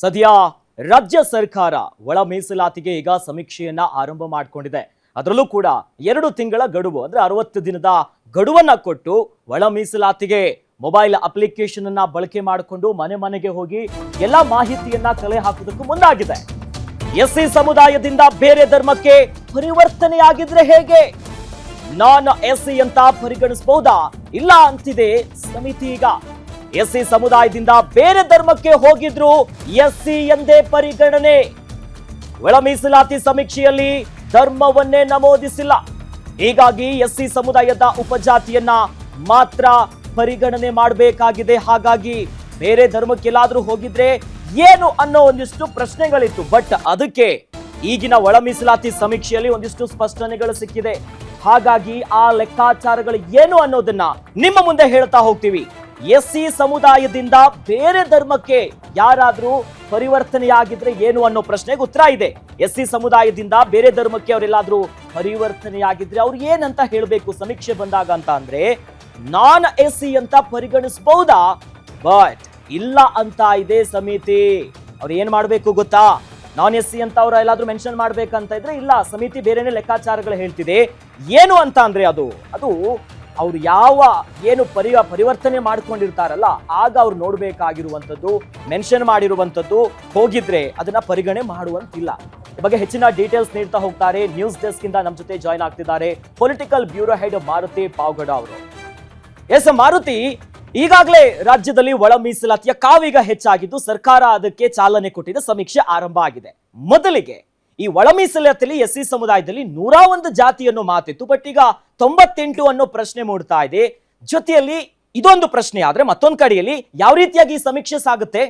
ಸದ್ಯ ರಾಜ್ಯ ಸರ್ಕಾರ ಒಳ ಮೀಸಲಾತಿಗೆ ಈಗ ಸಮೀಕ್ಷೆಯನ್ನ ಆರಂಭ ಮಾಡಿಕೊಂಡಿದೆ. ಅದರಲ್ಲೂ ಕೂಡ ಎರಡು ತಿಂಗಳ ಗಡುವು, ಅಂದ್ರೆ ಅರವತ್ತು ದಿನದ ಗಡುವನ್ನ ಕೊಟ್ಟು ಒಳ ಮೀಸಲಾತಿಗೆ ಮೊಬೈಲ್ ಅಪ್ಲಿಕೇಶನ್ ಅನ್ನ ಬಳಕೆ ಮಾಡಿಕೊಂಡು ಮನೆ ಮನೆಗೆ ಹೋಗಿ ಎಲ್ಲಾ ಮಾಹಿತಿಯನ್ನ ಕಲೆ ಹಾಕುವುದಕ್ಕೂ ಮುಂದಾಗಿದೆ. ಎಸ್ಸಿ ಸಮುದಾಯದಿಂದ ಬೇರೆ ಧರ್ಮಕ್ಕೆ ಪರಿವರ್ತನೆಯಾಗಿದ್ರೆ ಹೇಗೆ? ನಾನ್ ಎಸ್ಸಿ ಅಂತ ಪರಿಗಣಿಸಬಹುದಾ ಇಲ್ಲ ಅಂತಿದೆ ಸಮಿತಿ ಈಗ. ಎಸ್ಸಿ ಸಮುದಾಯದಿಂದ ಬೇರೆ ಧರ್ಮಕ್ಕೆ ಹೋಗಿದ್ರು ಎಸ್ಸಿ ಎಂದೇ ಪರಿಗಣನೆ. ಒಳ ಮೀಸಲಾತಿ ಸಮೀಕ್ಷೆಯಲ್ಲಿ ಧರ್ಮವನ್ನೇ ನಮೂದಿಸಿಲ್ಲ. ಹೀಗಾಗಿ ಎಸ್ಸಿ ಸಮುದಾಯದ ಉಪಜಾತಿಯನ್ನ ಮಾತ್ರ ಪರಿಗಣನೆ ಮಾಡಬೇಕಾಗಿದೆ. ಹಾಗಾಗಿ ಬೇರೆ ಧರ್ಮಕ್ಕೆಲ್ಲಾದ್ರೂ ಹೋಗಿದ್ರೆ ಏನು ಅನ್ನೋ ಒಂದಿಷ್ಟು ಪ್ರಶ್ನೆಗಳಿತ್ತು. ಬಟ್ ಅದಕ್ಕೆ ಈಗಿನ ಒಳ ಮೀಸಲಾತಿ ಸಮೀಕ್ಷೆಯಲ್ಲಿ ಒಂದಿಷ್ಟು ಸ್ಪಷ್ಟನೆಗಳು ಸಿಕ್ಕಿದೆ. ಹಾಗಾಗಿ ಆ ಲೆಕ್ಕಾಚಾರಗಳು ಏನು ಅನ್ನೋದನ್ನ ನಿಮ್ಮ ಮುಂದೆ ಹೇಳ್ತಾ ಹೋಗ್ತೀವಿ. ಎಸ್ಸಿ ಸಮುದಾಯದಿಂದ ಬೇರೆ ಧರ್ಮಕ್ಕೆ ಯಾರಾದರೂ ಪರಿವರ್ತನೆಯಾಗಿದ್ರೆ ಏನು ಅನ್ನೋ ಪ್ರಶ್ನೆಗೆ ಉತ್ತರ ಇದೆ. ಎಸ್ಸಿ ಸಮುದಾಯದಿಂದ ಬೇರೆ ಧರ್ಮಕ್ಕೆ ಅವರೆಲ್ಲಾದ್ರೂ ಪರಿವರ್ತನೆಯಾಗಿದ್ರೆ ಅವ್ರು ಏನಂತ ಹೇಳಬೇಕು ಸಮೀಕ್ಷೆ ಬಂದಾಗ ಅಂತ ಅಂದ್ರೆ, ನಾನ್ ಎಸ್ಸಿ ಅಂತ ಪರಿಗಣಿಸಬಹುದಾ? ಬಟ್ ಇಲ್ಲ ಅಂತ ಇದೆ ಸಮಿತಿ. ಅವ್ರು ಏನ್ ಮಾಡ್ಬೇಕು ಗೊತ್ತಾ? ನಾನ್ ಎಸ್ ಸಿ ಅಂತ ಅವ್ರು ಎಲ್ಲಾದ್ರೂ ಮೆನ್ಷನ್ ಮಾಡ್ಬೇಕಂತ ಇದ್ರೆ ಇಲ್ಲ, ಸಮಿತಿ ಬೇರೆನೆ ಲೆಕ್ಕಾಚಾರಗಳು ಹೇಳ್ತಿದೆ. ಏನು ಅಂತ ಅಂದ್ರೆ ಅದು ಅದು ಅವ್ರು ಯಾವ ಏನು ಪರಿ, ಪರಿವರ್ತನೆ ಮಾಡ್ಕೊಂಡಿರ್ತಾರಲ್ಲ, ಆಗ ಅವ್ರು ನೋಡ್ಬೇಕಾಗಿರುವಂಥದ್ದು ಮೆನ್ಷನ್ ಮಾಡಿರುವಂಥದ್ದು, ಹೋಗಿದ್ರೆ ಅದನ್ನ ಪರಿಗಣೆ ಮಾಡುವಂತಿಲ್ಲ. ಈ ಬಗ್ಗೆ ಹೆಚ್ಚಿನ ಡೀಟೇಲ್ಸ್ ನೀಡ್ತಾ ಹೋಗ್ತಾರೆ. ನ್ಯೂಸ್ ಡೆಸ್ಕ್ ಇಂದ ನಮ್ಮ ಜೊತೆ ಜಾಯ್ನ್ ಆಗ್ತಿದ್ದಾರೆ. Political bureau head Maruti Pavagada ಅವರು. ಎಸ್, ಮಾರುತಿ, ಈಗಾಗಲೇ ರಾಜ್ಯದಲ್ಲಿ ಒಳ ಮೀಸಲಾತಿಯ ಕಾವೀಗ ಹೆಚ್ಚಾಗಿದ್ದು ಸರ್ಕಾರ ಅದಕ್ಕೆ ಚಾಲನೆ ಕೊಟ್ಟಿದೆ ಸಮೀಕ್ಷೆ ಆರಂಭ ಆಗಿದೆ. ಮೊದಲಿಗೆ ಈ ಒಳ ಮೀಸಲಾತಿಯಲ್ಲಿ ಎಸ್ ಸಿ ಸಮುದಾಯದಲ್ಲಿ ನೂರ ಒಂದು ಜಾತಿಯನ್ನು ಮಾತಿತ್ತು ಬಟ್ ಈಗ ತೊಂಬತ್ತೆಂಟು ಅನ್ನೋ ಪ್ರಶ್ನೆ ಮೂಡ್ತಾ ಇದೆ. ಜೊತೆಯಲ್ಲಿ ಇದೊಂದು ಪ್ರಶ್ನೆ ಆದ್ರೆ ಮತ್ತೊಂದು ಕಡೆಯಲ್ಲಿ ಯಾವ ರೀತಿಯಾಗಿ ಸಮೀಕ್ಷೆ ಸಾಗುತ್ತೆ?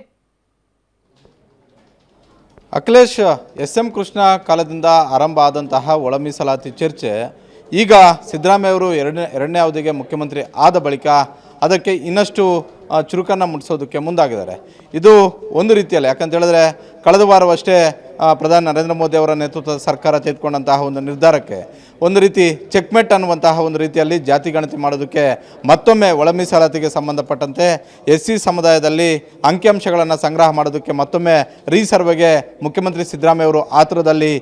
ಅಖಿಲೇಶ್ ಎಸ್ ಎಂ ಕೃಷ್ಣ ಕಾಲದಿಂದ ಆರಂಭ ಆದಂತಹ ಒಳ ಮೀಸಲಾತಿ ಚರ್ಚೆ ಈಗ ಸಿದ್ದರಾಮಯ್ಯ ಅವರು ಎರಡನೇ ಎರಡನೇ ಅವಧಿಗೆ ಮುಖ್ಯಮಂತ್ರಿ ಆದ ಬಳಿಕ ಅದಕ್ಕೆ ಇನ್ನಷ್ಟು ಚುರುಕನ್ನು ಮುಟ್ಟಿಸೋದಕ್ಕೆ ಮುಂದಾಗಿದ್ದಾರೆ. ಇದು ಒಂದು ರೀತಿಯಲ್ಲಿ ಯಾಕಂತ ಹೇಳಿದ್ರೆ ಕಳೆದ ವಾರವಷ್ಟೇ ಪ್ರಧಾನಿ ನರೇಂದ್ರ ಮೋದಿ ಅವರ ನೇತೃತ್ವದ ಸರ್ಕಾರ ತೆಗೆದುಕೊಂಡಂತಹ ಒಂದು ನಿರ್ಧಾರಕ್ಕೆ ಒಂದು ರೀತಿ ಚೆಕ್ಮೆಟ್ ಅನ್ನುವಂತಹ ಒಂದು ರೀತಿಯಲ್ಲಿ ಜಾತಿ ಗಣತಿ ಮಾಡೋದಕ್ಕೆ ಮತ್ತೊಮ್ಮೆ ಒಳ ಮೀಸಲಾತಿಗೆ ಸಂಬಂಧಪಟ್ಟಂತೆ ಎಸ್ ಸಿ ಸಮುದಾಯದಲ್ಲಿ ಅಂಕಿಅಂಶಗಳನ್ನು ಸಂಗ್ರಹ ಮಾಡೋದಕ್ಕೆ ಮತ್ತೊಮ್ಮೆ ರೀಸರ್ವೆಗೆ ಮುಖ್ಯಮಂತ್ರಿ ಸಿದ್ದರಾಮಯ್ಯ ಅವರು ಆತುರದಲ್ಲಿ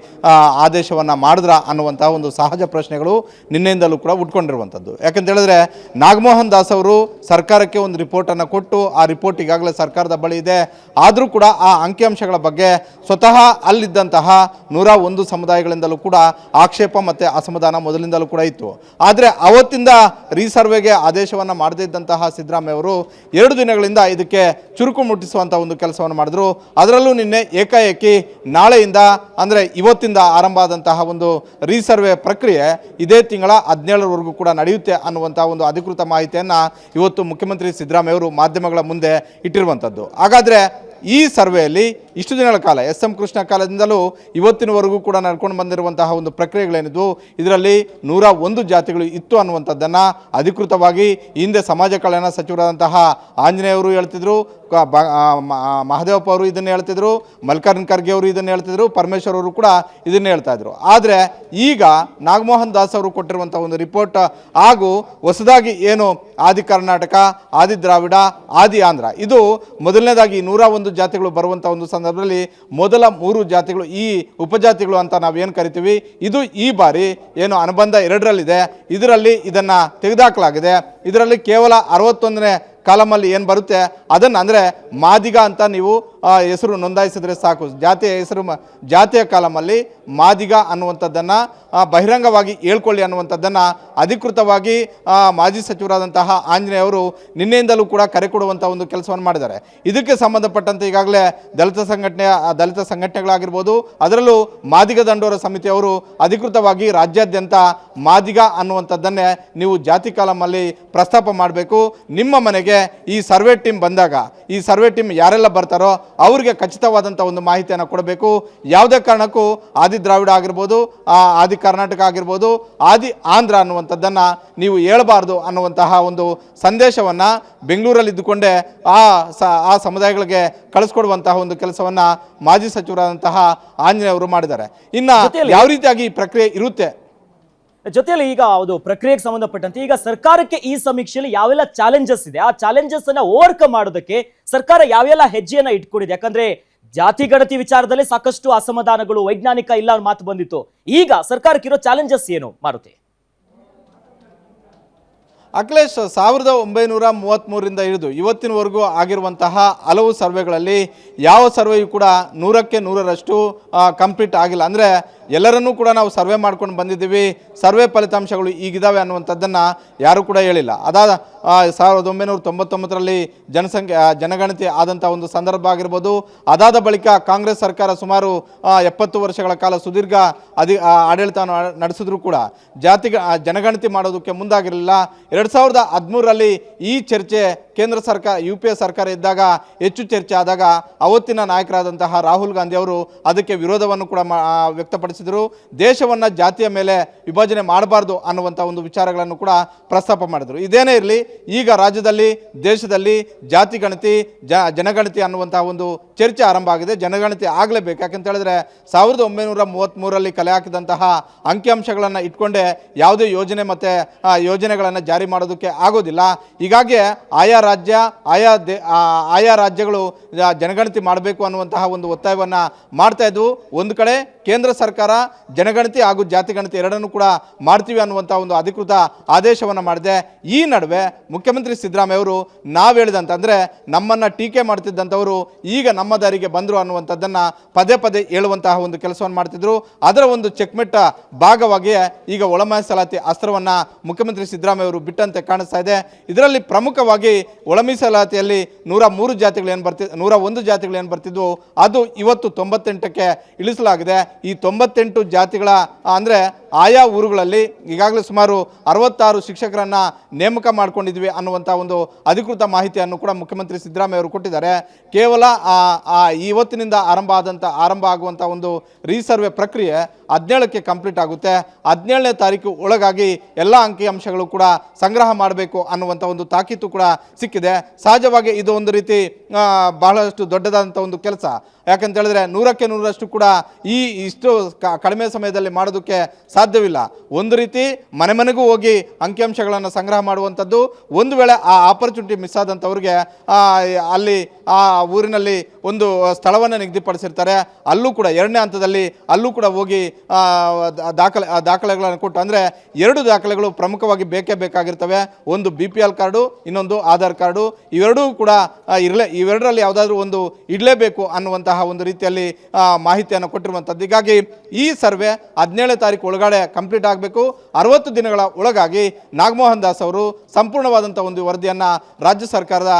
ಆದೇಶವನ್ನು ಮಾಡಿದ್ರ ಅನ್ನುವಂತಹ ಒಂದು ಸಹಜ ಪ್ರಶ್ನೆಗಳು ನಿನ್ನೆಯಿಂದಲೂ ಕೂಡ ಉಟ್ಕೊಂಡಿರುವಂಥದ್ದು. ಯಾಕಂತ ಹೇಳಿದ್ರೆ, ನಾಗಮೋಹನ್ ದಾಸ್ ಅವರು ಸರ್ಕಾರಕ್ಕೆ ಒಂದು ರಿಪೋರ್ಟನ್ನು ಕೊಟ್ಟು ಆ ರಿಪೋರ್ಟ್ ಈಗಾಗಲೇ ಸರ್ಕಾರದ ಬಳಿ ಇದೆ. ಆದರೂ ಕೂಡ ಆ ಅಂಕಿಅಂಶಗಳ ಬಗ್ಗೆ ಸ್ವತಃ ಅಲ್ಲಿದ್ದಂತಹ ನೂರ ಒಂದು ಸಮುದಾಯಗಳಿಂದಲೂ ಕೂಡ ಆಕ್ಷೇಪ ಮತ್ತು ಅಸಮಾಧಾನ ಮೊದಲಿಂದಲೂ ಕೂಡ ಇತ್ತು. ಆದರೆ ಅವತ್ತಿಂದ ರೀಸರ್ವೆಗೆ ಆದೇಶವನ್ನು ಮಾಡದೇ ಇದ್ದಂತಹ ಸಿದ್ದರಾಮಯ್ಯ ಅವರು ಎರಡು ದಿನಗಳಿಂದ ಇದಕ್ಕೆ ಚುರುಕು ಮುಟ್ಟಿಸುವಂಥ ಒಂದು ಕೆಲಸವನ್ನು ಮಾಡಿದ್ರು. ಅದರಲ್ಲೂ ನಿನ್ನೆ ಏಕಾಏಕಿ ನಾಳೆಯಿಂದ ಅಂದರೆ ಇವತ್ತಿಂದ ಆರಂಭ ಆದಂತಹ ಒಂದು ರೀಸರ್ವೆ ಪ್ರಕ್ರಿಯೆ ಇದೇ ತಿಂಗಳ ಹದಿನೇಳರವರೆಗೂ ಕೂಡ ನಡೆಯುತ್ತೆ ಅನ್ನುವಂಥ ಒಂದು ಅಧಿಕೃತ ಮಾಹಿತಿಯನ್ನು ಇವತ್ತು ಮುಖ್ಯಮಂತ್ರಿ ಸಿದ್ದರಾಮಯ್ಯ ಅವರು ಮಾಧ್ಯಮಗಳ ಮುಂದೆ ಇಟ್ಟಿರುವಂಥದ್ದು ಹಾಗಾದರೆ ಈ ಸರ್ವೆಯಲ್ಲಿ ಇಷ್ಟು ದಿನಗಳ ಕಾಲ ಎಸ್ ಎಂ ಕೃಷ್ಣ ಕಾಲದಿಂದಲೂ ಇವತ್ತಿನವರೆಗೂ ಕೂಡ ನಡ್ಕೊಂಡು ಬಂದಿರುವಂತಹ ಒಂದು ಪ್ರಕ್ರಿಯೆಗಳೇನಿದ್ವು, ಇದರಲ್ಲಿ ನೂರ ಒಂದು ಜಾತಿಗಳು ಇತ್ತು ಅನ್ನುವಂಥದ್ದನ್ನು ಅಧಿಕೃತವಾಗಿ ಹಿಂದೆ ಸಮಾಜ ಕಲ್ಯಾಣ ಸಚಿವರಾದಂತಹ ಆಂಜನೇಯವರು ಹೇಳ್ತಿದ್ರು ಮಹದೇವಪ್ಪ ಅವರು ಇದನ್ನು ಹೇಳ್ತಿದ್ರು ಮಲ್ಕಾರ್ನ್ ಖರ್ಗೆ ಅವರು ಇದನ್ನು ಹೇಳ್ತಿದ್ರು, ಪರಮೇಶ್ವರ್ ಅವರು ಕೂಡ ಇದನ್ನು ಹೇಳ್ತಾ ಇದ್ರು. ಆದರೆ ಈಗ ನಾಗಮೋಹನ್ ದಾಸ್ ಅವರು ಕೊಟ್ಟಿರುವಂಥ ಒಂದು ರಿಪೋರ್ಟ್ ಹಾಗೂ ಹೊಸದಾಗಿ ಏನು ಆದಿ ಕರ್ನಾಟಕ, ಆದಿ ದ್ರಾವಿಡ, ಆದಿ ಆಂಧ್ರ, ಇದು ಮೊದಲನೇದಾಗಿ ನೂರ ಒಂದು ಜಾತಿಗಳು ಬರುವಂಥ ಒಂದು ಸಂದರ್ಭದಲ್ಲಿ ಮೊದಲ ಮೂರು ಜಾತಿಗಳು ಈ ಉಪಜಾತಿಗಳು ಅಂತ ನಾವು ಏನು ಕರಿತೀವಿ? ಇದು ಈ ಬಾರಿ ಏನು ಅನುಬಂಧ ಎರಡರಲ್ಲಿದೆ. ಇದರಲ್ಲಿ ಇದನ್ನು ತೆಗೆದುಹಾಕಲಾಗಿದೆ ಇದರಲ್ಲಿ ಕೇವಲ ಅರವತ್ತೊಂದನೇ ಕಾಲಮಲ್ಲಿ ಏನು ಬರುತ್ತೆ? ಅದನ್ನು ಅಂದರೆ ಮಾದಿಗ ಅಂತ ನೀವು ಹೆಸರು ನೋಂದಾಯಿಸಿದರೆ ಸಾಕು. ಜಾತಿಯ ಹೆಸರು ಜಾತಿಯ ಕಾಲಮಲ್ಲಿ ಮಾದಿಗ ಅನ್ನುವಂಥದ್ದನ್ನು ಬಹಿರಂಗವಾಗಿ ಹೇಳ್ಕೊಳ್ಳಿ ಅನ್ನುವಂಥದ್ದನ್ನು ಅಧಿಕೃತವಾಗಿ ಆ, ಮಾಜಿ ಸಚಿವರಾದಂತಹ ಆಂಜನೇಯ ಅವರು ನಿನ್ನೆಯಿಂದಲೂ ಕೂಡ ಕರೆ ಕೊಡುವಂಥ ಒಂದು ಕೆಲಸವನ್ನು ಮಾಡಿದ್ದಾರೆ. ಇದಕ್ಕೆ ಸಂಬಂಧಪಟ್ಟಂತೆ ಈಗಾಗಲೇ ದಲಿತ ಸಂಘಟನೆಯ ಆ, ದಲಿತ ಸಂಘಟನೆಗಳಾಗಿರ್ಬೋದು ಅದರಲ್ಲೂ ಮಾದಿಗ ದಂಡೋರ ಸಮಿತಿಯವರು ಅಧಿಕೃತವಾಗಿ ರಾಜ್ಯಾದ್ಯಂತ ಮಾದಿಗ ಅನ್ನುವಂಥದ್ದನ್ನೇ ನೀವು ಜಾತಿ ಕಾಲಮಲ್ಲಿ ಪ್ರಸ್ತಾಪ ಮಾಡಬೇಕು. ನಿಮ್ಮ ಮನೆಗೆ ಈ ಸರ್ವೆ ಟೀಮ್ ಬಂದಾಗ ಈ ಸರ್ವೆ ಟೀಮ್ ಯಾರೆಲ್ಲ ಬರ್ತಾರೋ ಅವರಿಗೆ ಖಚಿತವಾದಂಥ ಒಂದು ಮಾಹಿತಿಯನ್ನು ಕೊಡಬೇಕು. ಯಾವುದೇ ಕಾರಣಕ್ಕೂ ಆದಿ ದ್ರಾವಿಡ ಆಗಿರ್ಬೋದು ಆದಿ ಕರ್ನಾಟಕ ಆಗಿರ್ಬೋದು ಆದಿ ಆಂಧ್ರ ಅನ್ನುವಂಥದ್ದನ್ನು ನೀವು ಹೇಳಬಾರ್ದು ಅನ್ನುವಂತಹ ಒಂದು ಸಂದೇಶವನ್ನು ಬೆಂಗಳೂರಲ್ಲಿ ಇದ್ದುಕೊಂಡೇ ಆ ಸ ಆ ಸಮುದಾಯಗಳಿಗೆ ಕಳಿಸ್ಕೊಡುವಂತಹ ಒಂದು ಕೆಲಸವನ್ನು ಮಾಜಿ ಸಚಿವರಾದಂತಹ ಆಂಜನೇಯ ಅವರು ಮಾಡಿದ್ದಾರೆ. ಇನ್ನು ಯಾವ ರೀತಿಯಾಗಿ ಈ ಪ್ರಕ್ರಿಯೆ ಇರುತ್ತೆ ಜೊತೆಯಲ್ಲಿ ಈಗ ಅದು ಪ್ರಕ್ರಿಯೆಗೆ ಸಂಬಂಧಪಟ್ಟಂತೆ ಈಗ ಸರ್ಕಾರಕ್ಕೆ ಈ ಸಮೀಕ್ಷೆಯಲ್ಲಿ ಯಾವೆಲ್ಲ ಚಾಲೆಂಜಸ್ ಇದೆ, ಆ ಚಾಲೆಂಜಸ್ ಅನ್ನ ಓವರ್ಕಮ್ ಮಾಡೋದಕ್ಕೆ ಸರ್ಕಾರ ಯಾವೆಲ್ಲ ಹೆಜ್ಜೆಯನ್ನ ಇಟ್ಕೊಂಡಿದೆ? ಯಾಕಂದ್ರೆ ಜಾತಿ ಗಣತಿ ವಿಚಾರದಲ್ಲಿ ಸಾಕಷ್ಟು ಅಸಮಾಧಾನಗಳು, ವೈಜ್ಞಾನಿಕ ಇಲ್ಲ ಅನ್ನೋ ಮಾತು ಬಂದಿತ್ತು. ಈಗ ಸರ್ಕಾರಕ್ಕಿರೋ ಚಾಲೆಂಜಸ್ ಏನು, ಮಾರುತಿ? ಅಖಿಲೇಶ್, ಸಾವಿರದ ಒಂಬೈನೂರ ಮೂವತ್ತ್ಮೂರರಿಂದ ಹಿಡಿದು ಇವತ್ತಿನವರೆಗೂ ಆಗಿರುವಂತಹ ಹಲವು ಸರ್ವೆಗಳಲ್ಲಿ ಯಾವ ಸರ್ವೆಯೂ ಕೂಡ ನೂರಕ್ಕೆ ನೂರರಷ್ಟು ಕಂಪ್ಲೀಟ್ ಆಗಿಲ್ಲ. ಅಂದರೆ ಎಲ್ಲರನ್ನೂ ಕೂಡ ನಾವು ಸರ್ವೆ ಮಾಡ್ಕೊಂಡು ಬಂದಿದ್ದೀವಿ. ಸರ್ವೆ ಫಲಿತಾಂಶಗಳು ಈಗಿದ್ದಾವೆ ಅನ್ನುವಂಥದ್ದನ್ನು ಯಾರೂ ಕೂಡ ಹೇಳಿಲ್ಲ. ಅದಾದ ಸಾವಿರದ ಒಂಬೈನೂರ ತೊಂಬತ್ತೊಂಬತ್ತರಲ್ಲಿ ಜನಸಂಖ್ಯೆ ಜನಗಣತಿ ಆದಂಥ ಒಂದು ಸಂದರ್ಭ ಆಗಿರ್ಬೋದು. ಅದಾದ ಬಳಿಕ ಕಾಂಗ್ರೆಸ್ ಸರ್ಕಾರ ಸುಮಾರು ಎಪ್ಪತ್ತು ವರ್ಷಗಳ ಕಾಲ ಸುದೀರ್ಘ ಅಧಿ ಆಡಳಿತವನ್ನು ನಡೆಸಿದ್ರು ಕೂಡ ಜಾತಿ ಜನಗಣತಿ ಮಾಡೋದಕ್ಕೆ ಮುಂದಾಗಿರಲಿಲ್ಲ. ಎರಡು ಸಾವಿರದ ಹದಿಮೂರರಲ್ಲಿ ಈ ಚರ್ಚೆ ಕೇಂದ್ರ ಸರ್ಕಾರ, ಯು ಪಿ ಎ ಸರ್ಕಾರ ಇದ್ದಾಗ ಹೆಚ್ಚು ಚರ್ಚೆ ಆದಾಗ ಅವತ್ತಿನ ನಾಯಕರಾದಂತಹ ರಾಹುಲ್ ಗಾಂಧಿ ಅವರು ಅದಕ್ಕೆ ವಿರೋಧವನ್ನು ಕೂಡ ಮಾ- ವ್ಯಕ್ತಪಡಿಸಿದರು ದೇಶವನ್ನು ಜಾತಿಯ ಮೇಲೆ ವಿಭಜನೆ ಮಾಡಬಾರ್ದು ಅನ್ನುವಂಥ ಒಂದು ವಿಚಾರಗಳನ್ನು ಕೂಡ ಪ್ರಸ್ತಾಪ ಮಾಡಿದರು. ಇದೇನೇ ಇರಲಿ, ಈಗ ರಾಜ್ಯದಲ್ಲಿ, ದೇಶದಲ್ಲಿ ಜಾತಿ ಗಣತಿ, ಜ, ಜನಗಣತಿ ಅನ್ನುವಂಥ ಒಂದು ಚರ್ಚೆ ಆರಂಭ ಆಗಿದೆ. ಜನಗಣತಿ ಆಗಲೇಬೇಕು. ಯಾಕಂತ ಹೇಳಿದ್ರೆ ಸಾವಿರದ ಒಂಬೈನೂರ ಮೂವತ್ತ್ಮೂರರಲ್ಲಿ ಕಲೆ ಹಾಕಿದಂತಹ ಅಂಕಿಅಂಶಗಳನ್ನು ಇಟ್ಕೊಂಡೇ ಯಾವುದೇ ಯೋಜನೆ ಮತ್ತು ಯೋಜನೆಗಳನ್ನು ಜಾರಿ ಮಾಡೋದಕ್ಕೆ ಆಗೋದಿಲ್ಲ. ಹೀಗಾಗಿ ಆಯಾ ರಾಜ್ಯ, ಆಯಾ ದೇ ಆಯಾ ರಾಜ್ಯಗಳು ಜನಗಣತಿ ಮಾಡಬೇಕು ಅನ್ನುವಂತಹ ಒಂದು ಒತ್ತಾಯವನ್ನು ಮಾಡ್ತಾ ಇದ್ವು. ಒಂದು ಕಡೆ ಕೇಂದ್ರ ಸರ್ಕಾರ, ಜನಗಣತಿ ಹಾಗೂ ಜಾತಿಗಣತಿ ಎರಡನ್ನೂ ಕೂಡ ಮಾಡ್ತೀವಿ ಅನ್ನುವಂಥ ಒಂದು ಅಧಿಕೃತ ಆದೇಶವನ್ನು ಮಾಡಿದೆ. ಈ ನಡುವೆ ಮುಖ್ಯಮಂತ್ರಿ ಸಿದ್ದರಾಮಯ್ಯ ಅವರು ನಾವು ಹೇಳಿದಂತ ಅಂದರೆ ನಮ್ಮನ್ನು ಟೀಕೆ ಮಾಡ್ತಿದ್ದಂಥವರು ಈಗ ನಮ್ಮ ದಾರಿಗೆ ಬಂದರು ಅನ್ನುವಂಥದ್ದನ್ನು ಪದೇ ಪದೇ ಹೇಳುವಂತಹ ಒಂದು ಕೆಲಸವನ್ನು ಮಾಡ್ತಿದ್ರು. ಅದರ ಒಂದು ಚೆಕ್ಮೆಟ್ಟ ಭಾಗವಾಗಿ ಈಗ ಒಳಮೀಸಲಾತಿ ಅಸ್ತ್ರವನ್ನು ಮುಖ್ಯಮಂತ್ರಿ ಸಿದ್ದರಾಮಯ್ಯ ಅವರು ಬಿಟ್ಟಂತೆ ಕಾಣಿಸ್ತಾ ಇದೆ. ಇದರಲ್ಲಿ ಪ್ರಮುಖವಾಗಿ ಒಳಮೀಸಲಾತಿಯಲ್ಲಿ ನೂರ ಮೂರು ಜಾತಿಗಳು ಏನು ಬರ್ತಿ, ನೂರ ಒಂದು ಜಾತಿಗಳು ಏನು ಬರ್ತಿದ್ವು, ಅದು ಇವತ್ತು ತೊಂಬತ್ತೆಂಟಕ್ಕೆ ಇಳಿಸಲಾಗಿದೆ. ಈ ತೊಂಬತ್ತೆಂಟು ಜಾತಿಗಳ ಅಂದರೆ ಆಯಾ ಊರುಗಳಲ್ಲಿ ಈಗಾಗಲೇ ಸುಮಾರು ಅರವತ್ತಾರು ಶಿಕ್ಷಕರನ್ನು ನೇಮಕ ಮಾಡಿಕೊಂಡಿದ್ವಿ ಅನ್ನುವಂಥ ಒಂದು ಅಧಿಕೃತ ಮಾಹಿತಿಯನ್ನು ಕೂಡ ಮುಖ್ಯಮಂತ್ರಿ ಸಿದ್ದರಾಮಯ್ಯ ಅವರು ಕೊಟ್ಟಿದ್ದಾರೆ. ಕೇವಲ ಇವತ್ತಿನಿಂದ ಆರಂಭ ಆದಂಥ ಆರಂಭ ಆಗುವಂಥ ಒಂದು ರೀಸರ್ವೆ ಪ್ರಕ್ರಿಯೆ ಹದಿನೇಳಕ್ಕೆ ಕಂಪ್ಲೀಟ್ ಆಗುತ್ತೆ. ಹದಿನೇಳನೇ ತಾರೀಕು ಒಳಗಾಗಿ ಎಲ್ಲ ಅಂಕಿಅಂಶಗಳು ಕೂಡ ಸಂಗ್ರಹ ಮಾಡಬೇಕು ಅನ್ನುವಂಥ ಒಂದು ತಾಕೀತು ಕೂಡ ಸಿಕ್ಕಿದೆ. ಸಹಜವಾಗಿ ಇದು ಒಂದು ರೀತಿ ಬಹಳಷ್ಟು ದೊಡ್ಡದಾದಂಥ ಒಂದು ಕೆಲಸ. ಯಾಕಂತ ಹೇಳಿದ್ರೆ ನೂರಕ್ಕೆ ನೂರರಷ್ಟು ಕೂಡ ಈ ಇಷ್ಟು ಕಡಿಮೆ ಸಮಯದಲ್ಲಿ ಮಾಡೋದಕ್ಕೆ ಸಾಧ್ಯವಿಲ್ಲ. ಒಂದು ರೀತಿ ಮನೆ ಮನೆಗೂ ಹೋಗಿ ಅಂಕಿಅಂಶಗಳನ್ನು ಸಂಗ್ರಹ ಮಾಡುವಂಥದ್ದು, ಒಂದು ವೇಳೆ ಆ ಆಪರ್ಚುನಿಟಿ ಮಿಸ್ ಆದಂಥವ್ರಿಗೆ ಅಲ್ಲಿ, ಆ ಊರಿನಲ್ಲಿ ಒಂದು ಸ್ಥಳವನ್ನು ನಿಗದಿಪಡಿಸಿರ್ತಾರೆ. ಅಲ್ಲೂ ಕೂಡ, ಎರಡನೇ ಹಂತದಲ್ಲಿ ಅಲ್ಲೂ ಕೂಡ ಹೋಗಿ ದಾಖಲೆ ದಾಖಲೆಗಳನ್ನು ಕೊಟ್ಟು, ಅಂದರೆ ಎರಡು ದಾಖಲೆಗಳು ಪ್ರಮುಖವಾಗಿ ಬೇಕೇ ಬೇಕಾಗಿರ್ತವೆ. ಒಂದು ಬಿ ಪಿ ಎಲ್ ಕಾರ್ಡು, ಇನ್ನೊಂದು ಆಧಾರ್ ಕಾರ್ಡು. ಇವೆರಡೂ ಕೂಡ ಇರಲೇ, ಇವೆರಡರಲ್ಲಿ ಯಾವುದಾದ್ರೂ ಒಂದು ಇಡಲೇಬೇಕು ಅನ್ನುವಂತಹ ಒಂದು ರೀತಿಯಲ್ಲಿ ಮಾಹಿತಿಯನ್ನು ಕೊಟ್ಟಿರುವಂಥದ್ದು. ಹೀಗಾಗಿ ಈ ಸರ್ವೆ ಹದಿನೇಳನೇ ತಾರೀಕು ಒಳಗಡೆ ಕಂಪ್ಲೀಟ್ ಆಗಬೇಕು. ಅರವತ್ತು ದಿನಗಳ ಒಳಗಾಗಿ ನಾಗಮೋಹನ್ ದಾಸ್ ಅವರು ಸಂಪೂರ್ಣವಾದಂಥ ಒಂದು ವರದಿಯನ್ನು ರಾಜ್ಯ ಸರ್ಕಾರದ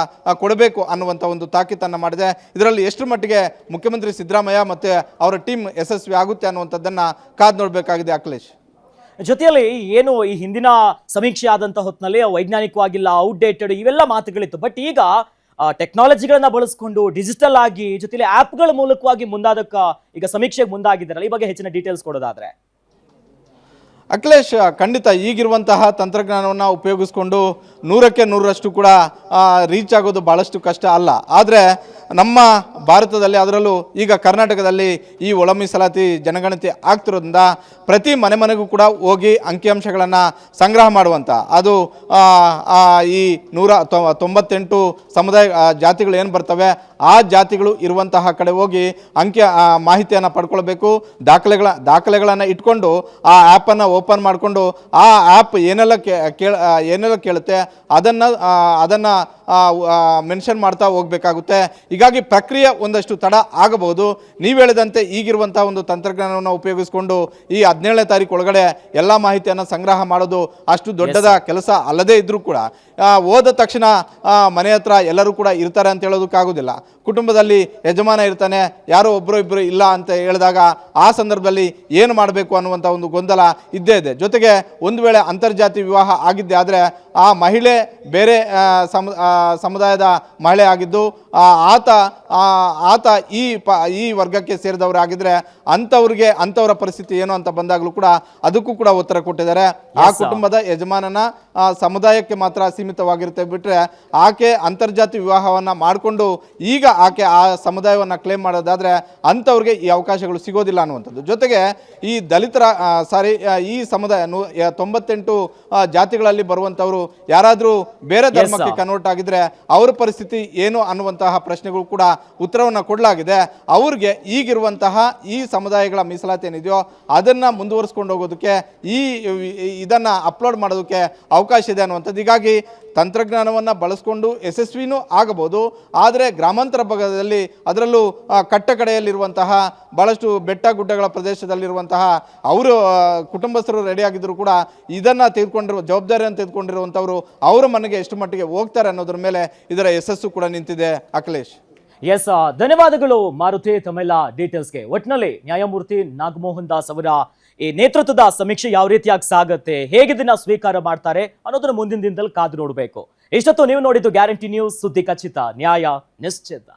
ಕೊಡಬೇಕು ಅನ್ನುವಂಥ ಒಂದು ತಾಕೀತನ್ನು ಮಾಡಿದೆ. ಇದರಲ್ಲಿ ಎಷ್ಟು ಮಟ್ಟಿಗೆ ಮುಖ್ಯಮಂತ್ರಿ ಸಿದ್ದರಾಮಯ್ಯ ಮತ್ತು ಅವರ ಟೀಮ್ ಯಶಸ್ವಿ ಆಗುತ್ತೆ ಅನ್ನುವಂಥದ್ದನ್ನು ಕಾದು ನೋಡಬೇಕಾಗಿದೆ ಅಖಿಲೇಶ್. ಜೊತೆಯಲ್ಲಿ ಏನು ಈ ಹಿಂದಿನ ಸಮೀಕ್ಷೆ ಆದಂತ ಹೊತ್ತಿನಲ್ಲಿ ವೈಜ್ಞಾನಿಕವಾಗಿಲ್ಲ ಔಟ್ಡೇಟೆಡ್ ಇವೆಲ್ಲ ಮಾತುಗಳಿತ್ತು. ಬಟ್ ಈಗ ಟೆಕ್ನಾಲಜಿಗಳನ್ನ ಬಳಸ್ಕೊಂಡು ಡಿಜಿಟಲ್ ಆಗಿ ಜೊತೆಲಿ ಆ್ಯಪ್ಗಳ ಮೂಲಕವಾಗಿ ಮುಂದಾದಕ್ಕ ಈಗ ಸಮೀಕ್ಷೆಗೆ ಮುಂದಾಗಿದ್ದಾರಲ್ಲ, ಈ ಬಗ್ಗೆ ಹೆಚ್ಚಿನ ಡೀಟೇಲ್ಸ್ ಕೊಡೋದಾದ್ರೆ. ಅಖಿಲೇಶ್ ಖಂಡಿತ ಈಗಿರುವಂತಹ ತಂತ್ರಜ್ಞಾನವನ್ನು ಉಪಯೋಗಿಸ್ಕೊಂಡು ನೂರಕ್ಕೆ ನೂರರಷ್ಟು ಕೂಡ ರೀಚ್ ಆಗೋದು ಭಾಳಷ್ಟು ಕಷ್ಟ ಅಲ್ಲ. ಆದರೆ ನಮ್ಮ ಭಾರತದಲ್ಲಿ ಅದರಲ್ಲೂ ಈಗ ಕರ್ನಾಟಕದಲ್ಲಿ ಈ ಒಳ ಮೀಸಲಾತಿ ಜನಗಣತಿ ಆಗ್ತಿರೋದ್ರಿಂದ ಪ್ರತಿ ಮನೆ ಮನೆಗೂ ಕೂಡ ಹೋಗಿ ಅಂಕಿಅಂಶಗಳನ್ನು ಸಂಗ್ರಹ ಮಾಡುವಂಥ ಅದು ಈ ನೂರ ತೊಂಬತ್ತೆಂಟು ಸಮುದಾಯ ಜಾತಿಗಳು ಏನು ಬರ್ತವೆ ಆ ಜಾತಿಗಳು ಇರುವಂತಹ ಕಡೆ ಹೋಗಿ ಅಂಕಿ ಮಾಹಿತಿಯನ್ನು ಪಡ್ಕೊಳ್ಬೇಕು, ದಾಖಲೆಗಳ, ದಾಖಲೆಗಳನ್ನು ಇಟ್ಕೊಂಡು ಆ ಆ್ಯಪನ್ನು ಓಪನ್ ಮಾಡಿಕೊಂಡು ಆ ಆ್ಯಪ್ ಏನೆಲ್ಲ ಕೇಳ ಏನೆಲ್ಲ ಕೇಳುತ್ತೆ ಅದನ್ನು ಅದನ್ನು ಮೆನ್ಷನ್ ಮಾಡ್ತಾ ಹೋಗಬೇಕಾಗುತ್ತೆ. ಹೀಗಾಗಿ ಪ್ರಕ್ರಿಯೆ ಒಂದಷ್ಟು ತಡ ಆಗಬಹುದು. ನೀವು ಹೇಳಿದಂತೆ ಈಗಿರುವಂಥ ಒಂದು ತಂತ್ರಜ್ಞಾನವನ್ನು ಉಪಯೋಗಿಸಿಕೊಂಡು ಈ ಹದಿನೇಳನೇ ತಾರೀಕು ಒಳಗಡೆ ಎಲ್ಲ ಮಾಹಿತಿಯನ್ನು ಸಂಗ್ರಹ ಮಾಡೋದು ಅಷ್ಟು ದೊಡ್ಡದ ಕೆಲಸ ಅಲ್ಲದೇ ಇದ್ದರೂ ಕೂಡ ಹೋದ ತಕ್ಷಣ ಮನೆ ಹತ್ರ ಎಲ್ಲರೂ ಕೂಡ ಇರ್ತಾರೆ ಅಂತ ಹೇಳೋದಕ್ಕಾಗೋದಿಲ್ಲ. ಕುಟುಂಬದಲ್ಲಿ ಯಜಮಾನ ಇರ್ತಾನೆ ಯಾರೋ ಒಬ್ಬರು ಇಬ್ಬರು ಇಲ್ಲ ಅಂತ ಹೇಳಿದಾಗ ಆ ಸಂದರ್ಭದಲ್ಲಿ ಏನು ಮಾಡಬೇಕು ಅನ್ನುವಂಥ ಒಂದು ಗೊಂದಲ ಇದ್ದೇ ಇದೆ. ಜೊತೆಗೆ ಒಂದು ವೇಳೆ ಅಂತರ್ಜಾತಿ ವಿವಾಹ ಆಗಿದ್ದೆ ಆದರೆ ಆ ಮಹಿಳೆ ಬೇರೆ ಸಮ ಸಮುದಾಯದ ಮಹಿಳೆ ಆಗಿದ್ದು ಆತ ಆತ ಈ ಪ ಈ ವರ್ಗಕ್ಕೆ ಸೇರಿದವರಾಗಿದ್ದರೆ ಅಂಥವ್ರಿಗೆ ಅಂಥವರ ಪರಿಸ್ಥಿತಿ ಏನು ಅಂತ ಬಂದಾಗಲೂ ಕೂಡ ಅದಕ್ಕೂ ಕೂಡ ಉತ್ತರ ಕೊಟ್ಟಿದ್ದಾರೆ. ಆ ಕುಟುಂಬದ ಯಜಮಾನನ ಆ, ಸಮುದಾಯಕ್ಕೆ ಮಾತ್ರ ಸೀಮಿತವಾಗಿರುತ್ತೆ. ಬಿಟ್ಟರೆ ಆಕೆ ಅಂತರ್ಜಾತಿ ವಿವಾಹವನ್ನು ಮಾಡಿಕೊಂಡು ಈಗ ಆಕೆ ಆ ಸಮುದಾಯವನ್ನು ಕ್ಲೇಮ್ ಮಾಡೋದಾದರೆ ಅಂಥವ್ರಿಗೆ ಈ ಅವಕಾಶಗಳು ಸಿಗೋದಿಲ್ಲ ಅನ್ನುವಂಥದ್ದು. ಜೊತೆಗೆ ಈ ದಲಿತರ ಸಾರಿ ಈ ಸಮುದಾಯ ತೊಂಬತ್ತೆಂಟು ಜಾತಿಗಳಲ್ಲಿ ಬರುವಂಥವರು ಯಾರಾದರೂ ಬೇರೆ ಧರ್ಮಕ್ಕೆ. ಕನ್ವರ್ಟ್ ಆಗಿದ್ರೆ ಅವ್ರ ಪರಿಸ್ಥಿತಿ ಏನು ಅನ್ನುವಂತಹ ಪ್ರಶ್ನೆಗಳು ಕೂಡ ಉತ್ತರವನ್ನು ಕೊಡಲಾಗಿದೆ. ಅವ್ರಿಗೆ ಈಗಿರುವಂತಹ ಈ ಸಮುದಾಯಗಳ ಮೀಸಲಾತಿ ಏನಿದೆಯೋ ಅದನ್ನು ಮುಂದುವರಿಸ್ಕೊಂಡು ಹೋಗೋದಕ್ಕೆ ಈ ಇದನ್ನು ಅಪ್ಲೋಡ್ ಮಾಡೋದಕ್ಕೆ ಅವಕಾಶ ಇದೆ ಅನ್ನುವಂಥದ್ದು. ಹೀಗಾಗಿ ತಂತ್ರಜ್ಞಾನವನ್ನು ಬಳಸ್ಕೊಂಡು ಯಶಸ್ವಿನೂ ಆಗಬಹುದು. ಆದರೆ ಗ್ರಾಮಾಂತರ ಭಾಗದಲ್ಲಿ ಅದರಲ್ಲೂ ಕಟ್ಟಕಡೆಯಲ್ಲಿರುವಂತಹ ಕಟ್ಟ ಕಡೆಯಲ್ಲಿರುವಂತಹ ಭಾಳಷ್ಟು ಬೆಟ್ಟ ಗುಡ್ಡಗಳ ಪ್ರದೇಶದಲ್ಲಿರುವಂತಹ ಅವರು ಕುಟುಂಬಸ್ಥರು ರೆಡಿಯಾಗಿದ್ದರೂ ಕೂಡ ಇದನ್ನು ತೆಗೆದುಕೊಂಡಿರುವ ಜವಾಬ್ದಾರಿಯನ್ನು ತೆಗೆದುಕೊಂಡಿರುವಂಥವರು ಅವರ ಮನೆಗೆ ಎಷ್ಟು ಮಟ್ಟಿಗೆ ಹೋಗ್ತಾರೆ ಅನ್ನೋದ್ರ ಮೇಲೆ ಇದರ ಯಶಸ್ಸು ಕೂಡ ನಿಂತಿದೆ. ಅಖಿಲೇಶ್. ಎಸ್ ಧನ್ಯವಾದಗಳು. ಮಾರುತಿ ತಮ್ಮೆಲ್ಲ ಡೀಟೇಲ್ಸ್ಗೆ. ಒಟ್ಟಿನಲ್ಲಿ ನ್ಯಾಯಮೂರ್ತಿ ನಾಗಮೋಹನ್ ದಾಸ್ ಅವರ ಈ ನೇತೃತ್ವದ ಸಮೀಕ್ಷೆ ಯಾವ ರೀತಿಯಾಗಿ ಸಾಗುತ್ತೆ, ಹೇಗೆ ದಿನ ಸ್ವೀಕಾರ ಮಾಡ್ತಾರೆ ಅನ್ನೋದನ್ನ ಮುಂದಿನ ದಿನದಲ್ಲಿ ಕಾದು ನೋಡಬೇಕು. ಇಷ್ಟೊತ್ತು ನೀವು ನೋಡಿದ್ದು ಗ್ಯಾರಂಟಿ ನ್ಯೂಸ್ ಸುದ್ದಿ ಖಚಿತ. ನ್ಯಾಯ ನಿಶ್ಚಿತ.